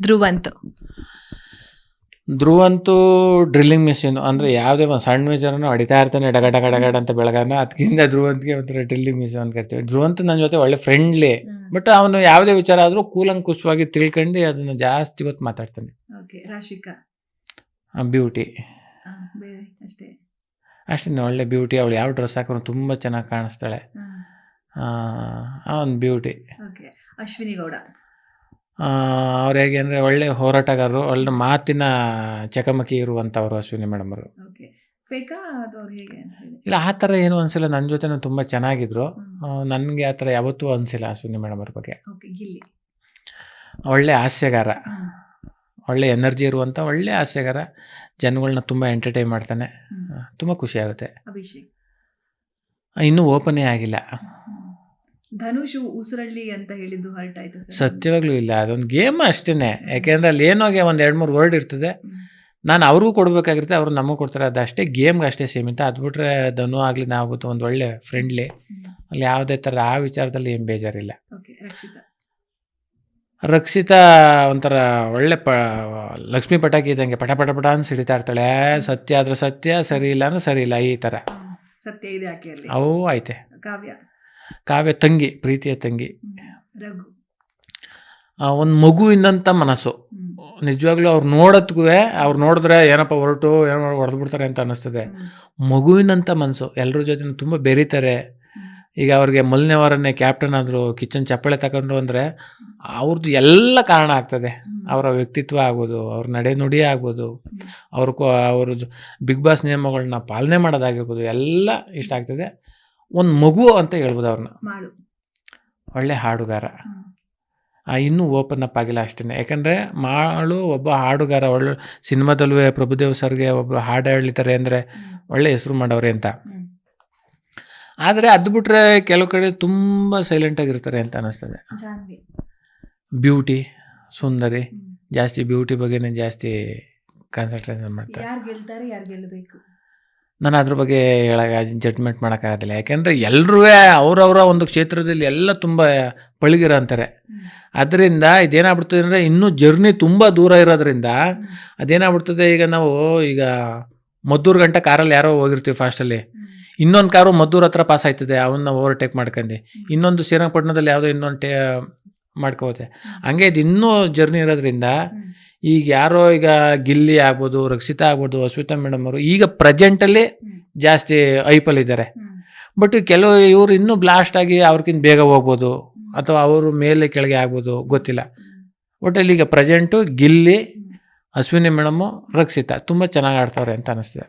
Dhruvanth ಧ್ರುವಂತೂ drilling machine. ಅಂದರೆ ಯಾವುದೇ ಒಂದು ಸಣ್ಣ ಮೇಜರನ್ನು ಹೊಡಿತಾ ಇರ್ತಾನೆ ಡಗ ಡಗ ಡಗಡ ಅಂತ ಬೆಳಗಾನ ಅದಕ್ಕಿಂತ ಧ್ರುವಂತ್ಗೆ ಒಂಥರ ಡ್ರಿಲ್ಲಿಂಗ್ ಮಿಷಿನ್ ಅಂತ ಕರಿತೀವಿ. ಧ್ರುವಂತ ನನ್ನ ಜೊತೆ ಒಳ್ಳೆ ಫ್ರೆಂಡ್ಲಿ ಬಟ್ ಅವನು ಯಾವುದೇ ವಿಚಾರ ಆದರೂ ಕೂಲಂಕುಷವಾಗಿ ತಿಳ್ಕೊಂಡು ಅದನ್ನು ಜಾಸ್ತಿ ಹೊತ್ತು ಮಾತಾಡ್ತಾನೆ. ಓಕೆ ರಾಶಿಕಾ? ಬ್ಯೂಟಿ ಅಷ್ಟೇ? ಒಳ್ಳೆ ಬ್ಯೂಟಿ ಅವಳು ಯಾವ ಡ್ರೆಸ್ ಹಾಕೊಂಡು ತುಂಬ ಚೆನ್ನಾಗಿ ಕಾಣಿಸ್ತಾಳೆ. ಅವನು ಬ್ಯೂಟಿ ಓಕೆ ಅಶ್ವಿನಿ ಗೌಡ. ಅವ್ರು ಹೇಗೆ ಅಂದರೆ ಒಳ್ಳೆ ಹೋರಾಟಗಾರರು ಒಳ್ಳೆ ಮಾತಿನ ಚಕಮಕಿ ಇರುವಂಥವ್ರು ಅಶ್ವಿನಿ ಮೇಡಮ್ ಅವರು. ಇಲ್ಲ ಆ ಥರ ಏನು ಅನಿಸಿಲ್ಲ. ನನ್ನ ಜೊತೆನೂ ತುಂಬ ಚೆನ್ನಾಗಿದ್ರು. ನನಗೆ ಆ ಥರ ಯಾವತ್ತೂ ಅನಿಸಿಲ್ಲ ಅಶ್ವಿನಿ ಮೇಡಮ್ ಅವ್ರ ಬಗ್ಗೆ. ಒಳ್ಳೆ ಹಾಸ್ಯಗಾರ. ಒಳ್ಳೆ ಎನರ್ಜಿ ಇರುವಂಥ ಒಳ್ಳೆ ಹಾಸ್ಯಗಾರ. ಜನಗಳನ್ನ ತುಂಬ ಎಂಟರ್ಟೈನ್ ಮಾಡ್ತಾನೆ. ತುಂಬ ಖುಷಿಯಾಗುತ್ತೆ ಅಭಿಷೇಕ್. ಇನ್ನೂ ಓಪನೇ ಆಗಿಲ್ಲ. ಧನುಷ್ ಉಸಿರಳ್ಳಿ ಅಂತ ಹೇಳಿದ್ದು ಹರ್ಟ್ ಆಯ್ತು ಸತ್ಯವಾಗ್ಲೂ ಇಲ್ಲ ಅದೊಂದು ಗೇಮ್ ಅಷ್ಟೇ ಯಾಕೆಂದ್ರೆ ಅಲ್ಲಿ ಏನೋಗೆ ಒಂದು ಎರಡು ಮೂರು ವರ್ಡ್ ಇರ್ತದೆ. ನಾನು ಅವ್ರಿಗೂ ಕೊಡಬೇಕಾಗಿರುತ್ತೆ ಅವ್ರು ನಮಗೂ ಕೊಡ್ತಾರೆ. ಅದಷ್ಟೇ ಗೇಮ್ಗೆ ಅಷ್ಟೇ ಸೀಮಿತ. ಅದು ಬಿಟ್ರೆ ಧನು ಆಗಲಿ ನಾವು ಒಂದು ಒಳ್ಳೆ ಫ್ರೆಂಡ್ಲಿ ಅಲ್ಲಿ ಯಾವುದೇ ಥರ ಆ ವಿಚಾರದಲ್ಲಿ ಏನು ಬೇಜಾರಿಲ್ಲ. ರಕ್ಷಿತಾ. ಒಂಥರ ಒಳ್ಳೆ ಪ ಲಕ್ಷ್ಮೀ ಪಟಾಕಿ ಇದ್ದಂಗೆ ಪಟ ಪಟ ಪಟ ಅಂತ ಸಿಡಿತಾ ಇರ್ತಾಳೆ. ಸತ್ಯ ಆದ್ರೆ ಸತ್ಯ ಸರಿ ಇಲ್ಲ ಅಂದ್ರೆ ಸರಿ ಇಲ್ಲ ಈ ಥರ ಸತ್ಯ ಇದೆ ಅವು ಐತೆ. ಕಾವ್ಯ. ಕಾವ್ಯ ತಂಗಿ ಪ್ರೀತಿಯ ತಂಗಿ. ಒಂದು ಮಗುವಿನಂಥ ಮನಸ್ಸು. ನಿಜವಾಗ್ಲೂ ಅವ್ರು ನೋಡೋದ್ಗೂ ಅವ್ರು ನೋಡಿದ್ರೆ ಏನಪ್ಪ ಹೊರಟು ಏನೋ ಹೊಡೆದು ಬಿಡ್ತಾರೆ ಅಂತ ಅನ್ನಿಸ್ತದೆ. ಮಗುವಿನಂಥ ಮನಸ್ಸು. ಎಲ್ಲರ ಜೊತೆ ತುಂಬ ಬೆರೀತಾರೆ. ಈಗ ಅವ್ರಿಗೆ ಮೊದಲನೇವರನ್ನೇ ಕ್ಯಾಪ್ಟನ್ ಆದರು ಕಿಚನ್ ಚಪ್ಪಳೆ ತಗೊಂಡ್ರು ಅಂದರೆ ಅವ್ರದ್ದು ಎಲ್ಲ ಕಾರಣ ಆಗ್ತದೆ. ಅವರ ವ್ಯಕ್ತಿತ್ವ ಆಗೋದು ಅವ್ರ ನಡೆ ನುಡಿ ಆಗ್ಬೋದು ಅವ್ರ ಅವರು ಬಿಗ್ ಬಾಸ್ ನಿಯಮಗಳನ್ನ ಪಾಲನೆ ಮಾಡೋದಾಗಿರ್ಬೋದು ಎಲ್ಲ ಇಷ್ಟ ಆಗ್ತದೆ. ಒಂದು ಮಗು ಅಂತ ಹೇಳ್ಬೋದು ಅವ್ರನ್ನ ಒಳ್ಳೆ ಹಾಡುಗಾರ. ಆ, ಇನ್ನೂ ಓಪನ್ ಅಪ್ ಆಗಿಲ್ಲ ಅಷ್ಟೇ ಯಾಕಂದರೆ ಮಾಳು ಒಬ್ಬ ಹಾಡುಗಾರ. ಒಳ್ಳೆ ಸಿನಿಮಾದಲ್ಲೂ ಪ್ರಭುದೇವ್ ಸರ್ಗೆ ಒಬ್ಬ ಹಾಡು ಹೇಳಿತಾರೆ ಅಂದರೆ. ಒಳ್ಳೆ ಹೆಸರು ಮಾಡವ್ರೆ ಅಂತ. ಆದರೆ ಅದು ಬಿಟ್ರೆ ಕೆಲವು ಕಡೆ ತುಂಬ ಸೈಲೆಂಟಾಗಿರ್ತಾರೆ ಅಂತ ಅನ್ನಿಸ್ತದೆ ಬ್ಯೂಟಿ ಸುಂದರಿ ಜಾಸ್ತಿ ಬ್ಯೂಟಿ ಬಗ್ಗೆನೇ ಜಾಸ್ತಿ ಕಾನ್ಸಂಟ್ರೇಷನ್ ಮಾಡ್ತಾರೆ ಯಾರ್ ಗೆಲ್ತಾರೆ ಯಾರ್ ಗೆಲ್ಲಬೇಕು ನಾನು ಅದ್ರ ಬಗ್ಗೆ ಹೇಳಕ್ಕೆ ಜಡ್ಜ್ಮೆಂಟ್ ಮಾಡೋಕ್ಕಾಗೋದಿಲ್ಲ ಯಾಕೆಂದರೆ ಎಲ್ಲರೂ ಅವರವರ ಒಂದು ಕ್ಷೇತ್ರದಲ್ಲಿ ಎಲ್ಲ ತುಂಬ ಪಳಗಿರ ಅಂತಾರೆ. ಅದರಿಂದ ಇದೇನಾಗ್ಬಿಡ್ತದೆ ಅಂದರೆ ಇನ್ನೂ ಜರ್ನಿ ತುಂಬ ದೂರ ಇರೋದ್ರಿಂದ ಅದೇನಾಗ್ಬಿಡ್ತದೆ ಈಗ ನಾವು ಈಗ ಮದ್ದೂರು ಗಂಟೆ ಕಾರಲ್ಲಿ ಯಾರೋ ಹೋಗಿರ್ತೀವಿ ಫಾಸ್ಟಲ್ಲಿ ಇನ್ನೊಂದು ಕಾರು ಮದ್ದೂರು ಹತ್ರ ಪಾಸ್ ಆಯ್ತದೆ, ಅವನ್ನ ಓವರ್ಟೇಕ್ ಮಾಡ್ಕೊಂಡು. ಇನ್ನೊಂದು ಶ್ರೀರಂಗಪಟ್ಟಣದಲ್ಲಿ ಯಾವುದೋ ಇನ್ನೊಂದು ಟೇ ಮಾಡ್ಕೋತೆ. ಹಂಗೆ ಇದು ಇನ್ನೂ ಜರ್ನಿ ಇರೋದ್ರಿಂದ ಈಗ ಯಾರೋ ಈಗ ಗಿಲ್ಲಿ ಆಗ್ಬೋದು ರಕ್ಷಿತಾ ಆಗ್ಬೋದು ಅಶ್ವಿತಾ ಮೇಡಮ್ ಅವರು ಈಗ ಪ್ರೆಸೆಂಟಲ್ಲಿ ಜಾಸ್ತಿ ಐಪಲ್ ಇದ್ದಾರೆ ಬಟ್ ಕೆಲವು ಇವರು ಇನ್ನೂ ಬ್ಲಾಸ್ಟ್ ಆಗಿ ಅವ್ರಿಗಿಂತ ಬೇಗ ಹೋಗ್ಬೋದು ಅಥವಾ ಅವರು ಮೇಲೆ ಕೆಳಗೆ ಆಗ್ಬೋದು ಗೊತ್ತಿಲ್ಲ. ಒಟ್ಟಲ್ಲಿ ಈಗ ಪ್ರೆಸೆಂಟು ಗಿಲ್ಲಿ ಅಶ್ವಿನಿ ಮೇಡಮು ರಕ್ಷಿತಾ ತುಂಬ ಚೆನ್ನಾಗಿ ಆಡ್ತಾವ್ರೆ ಅಂತ ಅನಿಸ್ತದೆ.